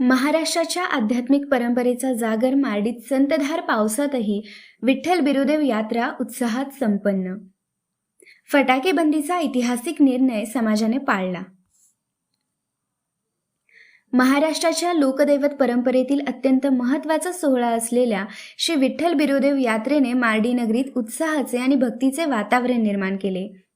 महाराष्ट्राच्या आध्यात्मिक परंपरेचा जागर मार्डीत संतधार पावसातही विठ्ठल बिरुदेव यात्रा उत्साहात संपन्न. फटाकेबंदीचा ऐतिहासिक निर्णय समाजाने पाळला. महाराष्ट्राच्या लोकदैवत परंपरेतील अत्यंत महत्त्वाचा सोहळा असलेल्या श्री विठ्ठल बिरुदेव यात्रेने मार्डी नगरीत उत्साहाचे आणि भक्तीचे वातावरण निर्माण केले.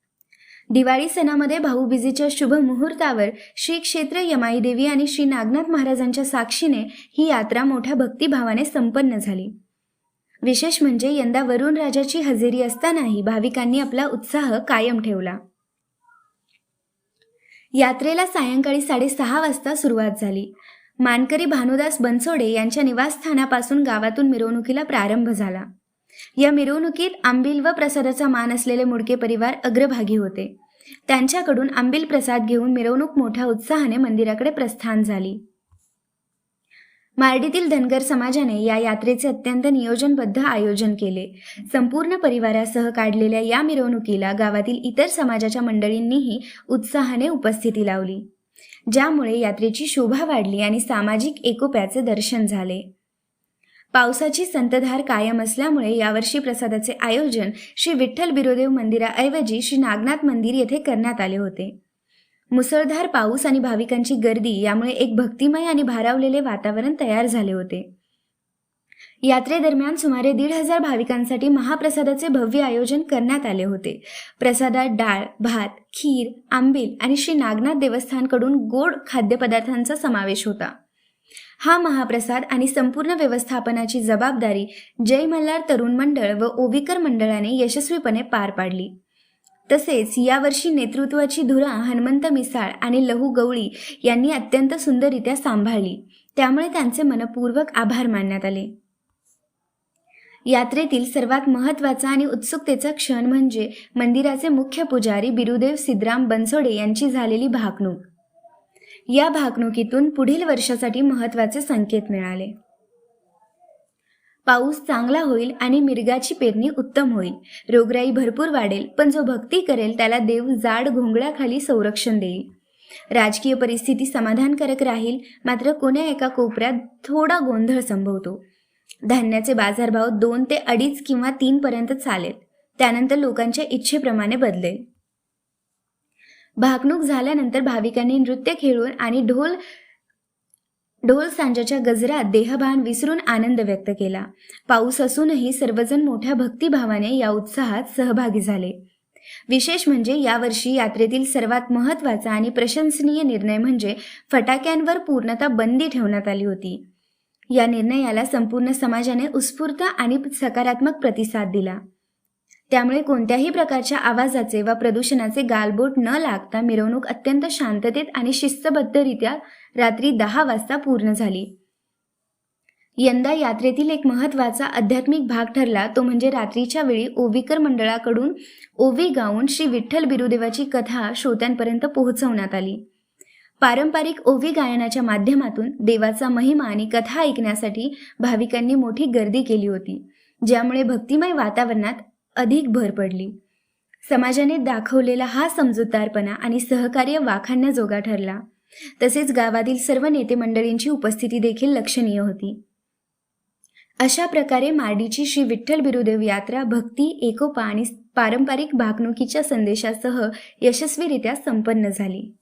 दिवाळी सणामध्ये भाऊबीजेच्या शुभ मुहूर्तावर श्री क्षेत्र यमाई देवी आणि श्री नागनाथ महाराजांच्या साक्षीने ही यात्रा मोठ्या भक्तिभावाने संपन्न झाली. विशेष म्हणजे यंदा वरुण राजाची हजेरी असतानाही भाविकांनी आपला उत्साह कायम ठेवला. यात्रेला सायंकाळी साडेसहा वाजता सुरुवात झाली. मानकरी भानुदास बनसोडे यांच्या निवासस्थानापासून गावातून मिरवणुकीला प्रारंभ झाला. या मिरवणुकीत आंबील व प्रसादाचा मान असलेले मुडके परिवार अग्रभागी होते. त्यांच्याकडून आंबील प्रसाद घेऊन मिरवणूक मोठ्या उत्साहाने मंदिराकडे प्रस्थान झाली. मार्डीतील धनगर समाजाने या यात्रेचे अत्यंत नियोजनबद्ध आयोजन केले. संपूर्ण परिवारासह काढलेल्या या मिरवणुकीला गावातील इतर समाजाच्या मंडळींनीही उत्साहाने उपस्थिती लावली. ज्यामुळे यात्रेची शोभा वाढली आणि सामाजिक एकोप्याचे दर्शन झाले. पावसाची संतधार कायम असल्यामुळे यावर्षी प्रसादाचे आयोजन श्री विठ्ठल बिरोदेव मंदिराऐवजी श्री नागनाथ मंदिर येथे करण्यात आले होते. मुसळधार पाऊस आणि भाविकांची गर्दी यामुळे एक भक्तिमय आणि भारावलेले वातावरण तयार झाले होते. यात्रेदरम्यान सुमारे दीड हजार भाविकांसाठी महाप्रसादाचे भव्य आयोजन करण्यात आले होते. प्रसादात डाळ भात खीर आंबील आणि श्री नागनाथ देवस्थानकडून गोड खाद्यपदार्थांचा समावेश होता. हा महाप्रसाद आणि संपूर्ण व्यवस्थापनाची जबाबदारी जय मल्हार तरुण मंडळ व ओविकर मंडळाने यशस्वीपणे पार पाडली. तसेच यावर्षी नेतृत्वाची धुरा हनुमंत मिसाळ आणि लहू गवळी यांनी अत्यंत सुंदररित्या सांभाळली. त्यामुळे त्यांचे मनपूर्वक आभार मानण्यात आले. यात्रेतील सर्वात महत्त्वाचा आणि उत्सुकतेचा क्षण म्हणजे मंदिराचे मुख्य पुजारी बिरुदेव सिद्धराम बनसोडे यांची झालेली भाकणूक या भागणुकीतून पुढील वर्षासाठी महत्त्वाचे संकेत मिळाले. पाऊस चांगला होईल आणि मिरगाची पेरणी उत्तम होईल. रोगराई भरपूर वाढेल पण जो भक्ती करेल त्याला देव जाड घोंगड्याखाली संरक्षण देईल. राजकीय परिस्थिती समाधानकारक राहील मात्र कोण्या एका कोपऱ्यात थोडा गोंधळ संभवतो. धान्याचे बाजारभाव दोन ते अडीच किंवा तीन पर्यंत चालेल. त्यानंतर लोकांच्या इच्छेप्रमाणे बदलेल. भागणूक झाल्यानंतर भाविकांनी नृत्य खेळून आणि ढोल ढोल सांजाच्या गजरात देहभान विसरून आनंद व्यक्त केला. पाऊस असूनही सर्वजण मोठ्या भक्तिभावाने या उत्साहात सहभागी झाले. विशेष म्हणजे यावर्षी यात्रेतील सर्वात महत्त्वाचा आणि प्रशंसनीय निर्णय म्हणजे फटाक्यांवर पूर्णतः बंदी ठेवण्यात आली होती. या निर्णयाला संपूर्ण समाजाने उत्स्फूर्त आणि सकारात्मक प्रतिसाद दिला. त्यामुळे कोणत्याही प्रकारच्या आवाजाचे वा प्रदूषणाचे गालबोट न लागता मिरवणूक अत्यंत शांततेत आणि शिस्तबद्धरित्या रात्री दहा वाजता पूर्ण झाली. यंदा यात्रेतील एक महत्त्वाचा आध्यात्मिक भाग ठरला तो म्हणजे रात्रीच्या वेळी ओवीकर मंडळाकडून ओवी गाऊन श्री विठ्ठल बिरुदेवाची कथा श्रोत्यांपर्यंत पोहोचवण्यात आली. पारंपरिक ओवी गायनाच्या माध्यमातून देवाचा महिमा आणि कथा ऐकण्यासाठी भाविकांनी मोठी गर्दी केली होती ज्यामुळे भक्तिमय वातावरणात अधिक भर पडली. समाजाने दाखवलेला हा समजूतदारपणा आणि सहकार्य वाखाणण्याजोगा ठरला. तसेच गावातील सर्व नेते मंडळींची उपस्थिती देखील लक्षणीय होती. अशा प्रकारे मार्डीची श्री विठ्ठल बिरुदेव यात्रा भक्ती एकोपा आणि पारंपरिक भागणुकीच्या संदेशासह यशस्वीरित्या संपन्न झाली.